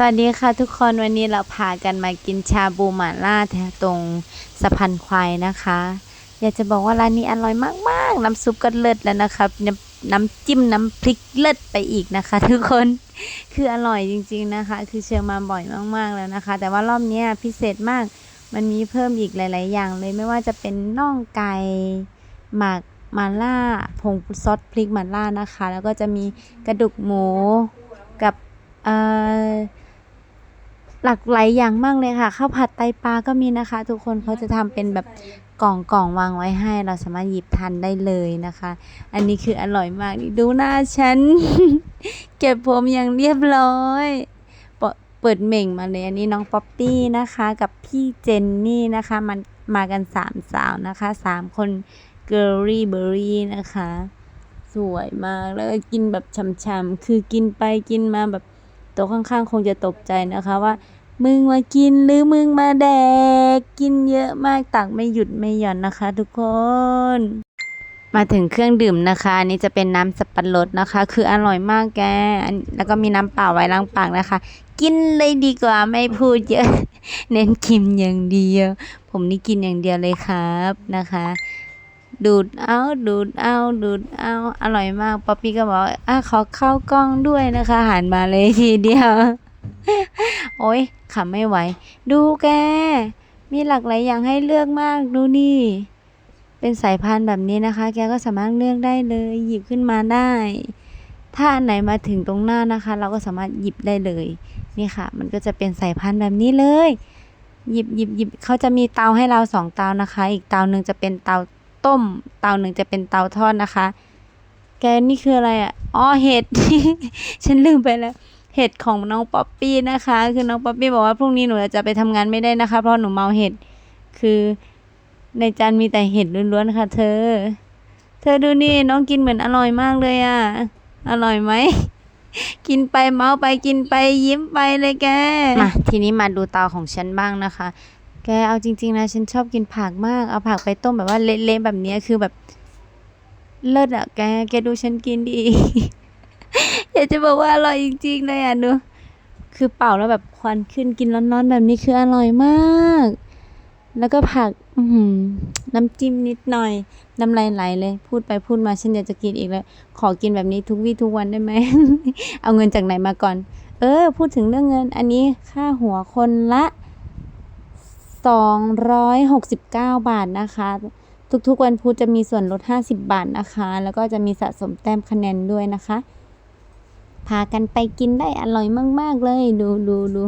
สวัสดีค่ะทุกคนวันนี้เราพากันมากินชาบูหม่าล่าแถวตรงสะพานควายนะคะ อยากจะบอกว่าร้านนี้อร่อยมากๆ น้ำซุปก็เลิศแล้วนะครับน้ำน้ำจิ้มน้ำพริกเลิศไปอีกนะคะ ทุกคนคืออร่อยจริง ๆนะคะ คือเชิญมาบ่อยมากๆแล้วนะคะ แต่ว่ารอบนี้พิเศษมากมันมีเพิ่มอีกหลาย ๆ อย่างเลยไม่ว่าจะเป็นน่องไก่หมักมาล่าผงซอสพริกมาล่านะคะ แล้วก็จะมีกระดูกหมูกับเอ่อ หลากหลายอย่างมากเลยค่ะข้าวผัดไตปลาก็มีนะคะ ทุกคนเขาจะทำเป็นแบบกล่องกล่องวางไว้ให้ เราสามารถหยิบทานได้เลยนะคะ อันนี้คืออร่อยมากนี่ดูหน้าฉัน เก็บผมอย่างเรียบร้อยเปิดเหม่งมาเลยอันนี้น้องป๊อปปี้นะคะ กับพี่เจนนี่นะคะมันมากันสามสาวนะคะสามคนเกอร์รี่เบอรี่นะคะ สวยมากแล้วก็กินแบบช่ำๆคือกินไปกินมาแบบโต๊ะข้างๆ คงจะตกใจนะคะว่า มึงมากินหรือมึงมาแดก กินเยอะมากตักไม่หยุดไม่หย่อนนะคะ ทุกคน มาถึงเครื่องดื่มนะคะอันนี้จะเป็นน้ำสับปะรดนะคะ คืออร่อยมากแกอันแล้วก็มีน้ำเปล่าไว้ล้างปากนะคะ กินเลยดีกว่าไม่พูดเยอะ เน้นกินอย่างเดียว ผมนี่กินอย่างเดียวเลยครับนะคะดูดเอาดูดเอาดูดเอาอร่อยมากป๊อปปี้ก็บอกอะขอเข้ากล้องด้วยนะคะหันมาเลยทีเดียว โอ๊ยขำไม่ไหว ดูแก มีหลากหลายอย่างให้เลือกมากดูนี่ เป็นสายพันธุ์แบบนี้นะคะ แกก็สามารถเลือกได้เลย หยิบขึ้นมาได้ ถ้าอันไหนมาถึงตรงหน้านะคะ เราก็สามารถหยิบได้เลย นี่ค่ะ มันก็จะเป็นสายพันธุ์แบบนี้เลย หยิบหยิบหยิบเขาจะมีเตาให้เราสองเตานะคะ อีกเตาหนึ่งจะเป็นเตาต้ม เตาหนึ่งจะเป็นเตาทอดนะคะ แกนี่คืออะไรอะ อ๋อเห็ด ฉันลืมไปแล้ว เห็ดของน้องป๊อปปี้นะคะ คือน้องป๊อปปี้บอกว่าพรุ่งนี้หนูจะไปทำงานไม่ได้นะคะ เพราะหนูเมาเห็ด คือในจานมีแต่เห็ดล้วนๆค่ะ เธอ เธอดูนี่น้องกินเหมือนอร่อยมากเลยอะ อร่อยไหม กินไปเมาไปกินไปยิ้มไปเลยแก มาทีนี้มาดูเตาของฉันบ้างนะคะ แกเอาจริง ๆ นะ ฉันชอบกินผักมาก เอาผักไปต้มแบบว่าเละๆแบบนี้คือแบบเลิศอะแก แกดูฉันกินดี อยากจะบอกว่าอร่อยจริงๆเลยอะดูคือเป่าแล้วแบบควันขึ้นกินร้อนๆแบบนี้คืออร่อยมาก แล้วก็ผักน้ำจิ้มนิดหน่อย น้ำลายไหลเลย พูดไปพูดมาฉันอยากจะกินอีกแล้วขอกินแบบนี้ทุกวี่ทุกวันได้ไหม เอาเงินจากไหนมาก่อน เออ พูดถึงเรื่องเงิน อันนี้ค่าหัวคนละสองร้อยหกสิบเก้าบาทนะคะ ทุกๆวันพุธจะมีส่วนลด 50 บาทนะคะ แล้วก็จะมีสะสมแต้มคะแนนด้วยนะคะ พากันไปกินได้อร่อยมาก ๆ เลย ดูดูดู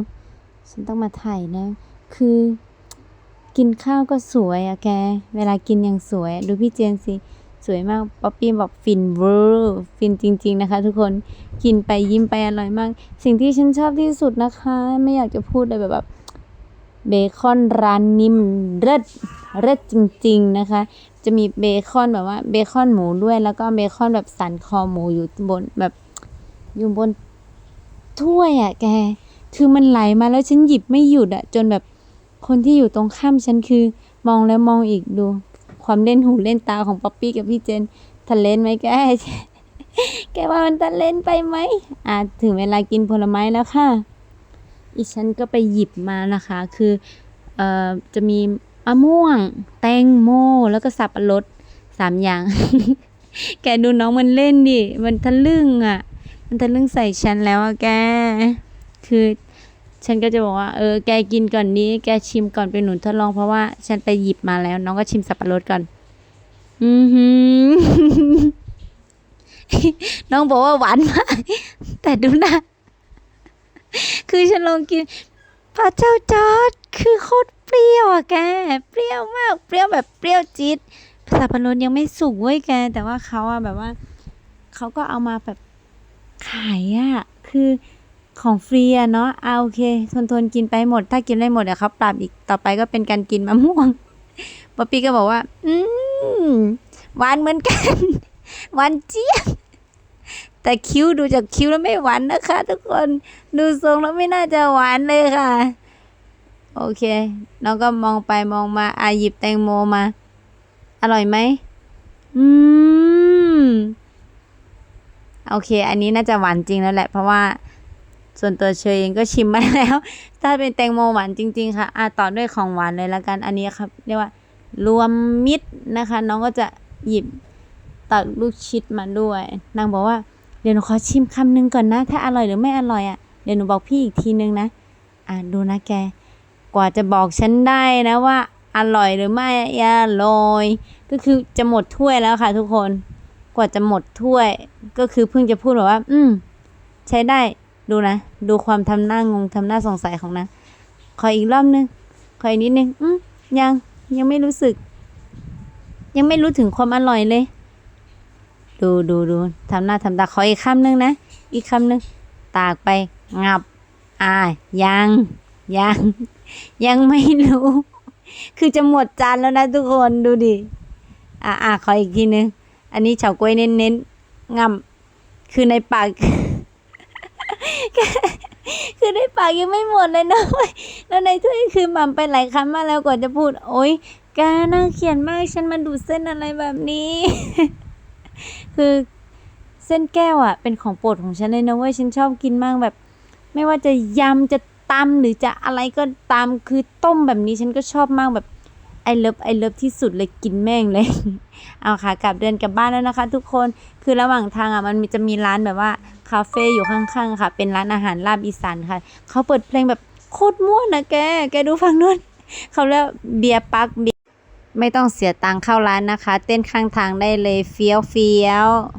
ฉันต้องมาถ่ายนะ คือ กินข้าวก็สวยอะแก เวลากินยังสวย ดูพี่เจนสิ สวยมาก ป๊อปปี้บอกฟินเวอร์ฟินจริง ๆ นะคะ ทุกคน กินไปยิ้มไปอร่อยมาก สิ่งที่ฉันชอบที่สุดนะคะ ไม่อยากจะพูดเลยแบบแบบเบคอนร้านนิ่มเลิศเลิศจริง ๆ นะคะ จะมีเบคอนแบบว่าเบคอนหมูด้วย แล้วก็เบคอนแบบสันคอหมูอยู่บนแบบ อยู่บนถ้วยอะแก คือมันไหลมาแล้วฉันหยิบไม่หยุดอะจนแบบคนที่อยู่ตรงข้ามฉันคือมองแล้วมองอีกดู ความเล่นหูเล่นตาของป๊อปปี้กับพี่เจนทะเลนไหมแก แกว่ามันทะเลนไปไหมอะถึงเวลากินผลไม้แล้วค่ะ อีฉันก็ไปหยิบมานะคะ คือเอ่อจะมีมะม่วง แตงโม แล้วก็สับปะรดสามอย่าง แกดูน้องมันเล่นดิ มันทะลึ่งอะ มันทะลึ่งใส่ฉันแล้วอะแก คือฉันก็จะบอกว่า เออ แกกินก่อนนี้ แกชิมก่อนเป็นหนูทดลองเพราะว่าฉันไปหยิบมาแล้ว น้องก็ชิมสับปะรดก่อน อือหือ น้องบอกว่าหวานมาก แต่ดูหนะ คือฉันลองกินพระเจ้าจอดคือโคตรเปรี้ยวอะแก เปรี้ยวมาก เปรี้ยวแบบเปรี้ยวจี๊ดสับปะรดยังไม่สุกเว้ยแก แต่ว่าเขาอะแบบว่า เขาก็เอามาแบบ ขายอะคือของฟรีอะเนาะเอาโอเคทนทนกินไปหมด ถ้ากินไม่หมดเดี๋ยวเขาปรับอีกต่อไปก็เป็นการกินมะม่วงป๊อปปี้ก็บอกว่า อืมหวานเหมือนกันหวานเจี๊ยบแต่คิ้วดูจากคิ้วแล้วไม่หวานนะคะ ทุกคนดูทรงแล้วไม่น่าจะหวานเลยค่ะ โอเคน้องก็มองไปมองมาอาหยิบแตงโมมา อร่อยไหมอืม โอเค อันนี้น่าจะหวานจริงแล้วแหละ เพราะว่าส่วนตัวเชยเองก็ชิมมาแล้ว ถ้าเป็นแตงโมหวานจริง ๆ ค่ะอะต่อด้วยของหวานเลยละกัน อันนี้ครับ เรียกว่า รวมมิตรนะคะ น้องก็จะหยิบตักลูกชิดมาด้วย นางบอกว่าเดี๋ยวหนูขอชิมคำนึงก่อนนะ ถ้าอร่อยหรือไม่อร่อยอะ เดี๋ยวหนูบอกพี่อีกทีนึงนะ อะดูนะแก กว่าจะบอกฉันได้นะว่าอร่อยหรือไม่อร่อย ก็คือจะหมดถ้วยแล้วค่ะทุกคน กว่าจะหมดถ้วย ก็คือเพิ่งจะพูดแบบว่า อืม ใช้ได้ดูนะ ดูความทำหน้างงทำหน้าสงสัยของนางขออีกรอบนึง ขออีกนิดนึง อืมยังยังไม่รู้สึก ยังไม่รู้ถึงความอร่อยเลย ดูดูดูทำหน้าทำตาขออีกคำนึงนะ อีกคำนึง ตากไปงับ อ่า ยัง ยัง ยังไม่รู้ คือจะหมดจานแล้วนะทุกคนดูดิ อ่าอ่าขออีกทีนึง อันนี้เฉาก๊วยเน้นๆงำคือในปาก คือในปากยังไม่หมดเลยนะเว้ยแล้วในถ้วยคือหม่ำไปหลายคำมากแล้วกว่าจะพูด โอ๊ยแกน่าเขียนมากฉันมาดูดเส้นอะไรแบบนี้ คือเส้นแก้วอะ เป็นของโปรดของฉันเลยนะเว้ยฉันชอบกินมากแบบ ไม่ว่าจะยำจะตำหรือจะอะไรก็ตามคือต้มแบบนี้ฉันก็ชอบมากแบบ เลิฟไอเลิฟที่สุดเลยกินแม่งเลย เอาค่ะกลับเดินกลับบ้านแล้วนะคะ ทุกคนคือระหว่างทางอะมันจะมีร้านแบบว่าคาเฟ่อยู่ข้างๆค่ะ เป็นร้านอาหารลาบอีสานค่ะเขาเปิดเพลงแบบโคตรม่วนนะแก แกดูฟังนู่นเขาเรียกเบียร์ปักเบียร์ไม่ต้องเสียตังค์เข้าร้านนะคะ เต้นข้างทางได้เลยเฟี้ยวเฟี้ยว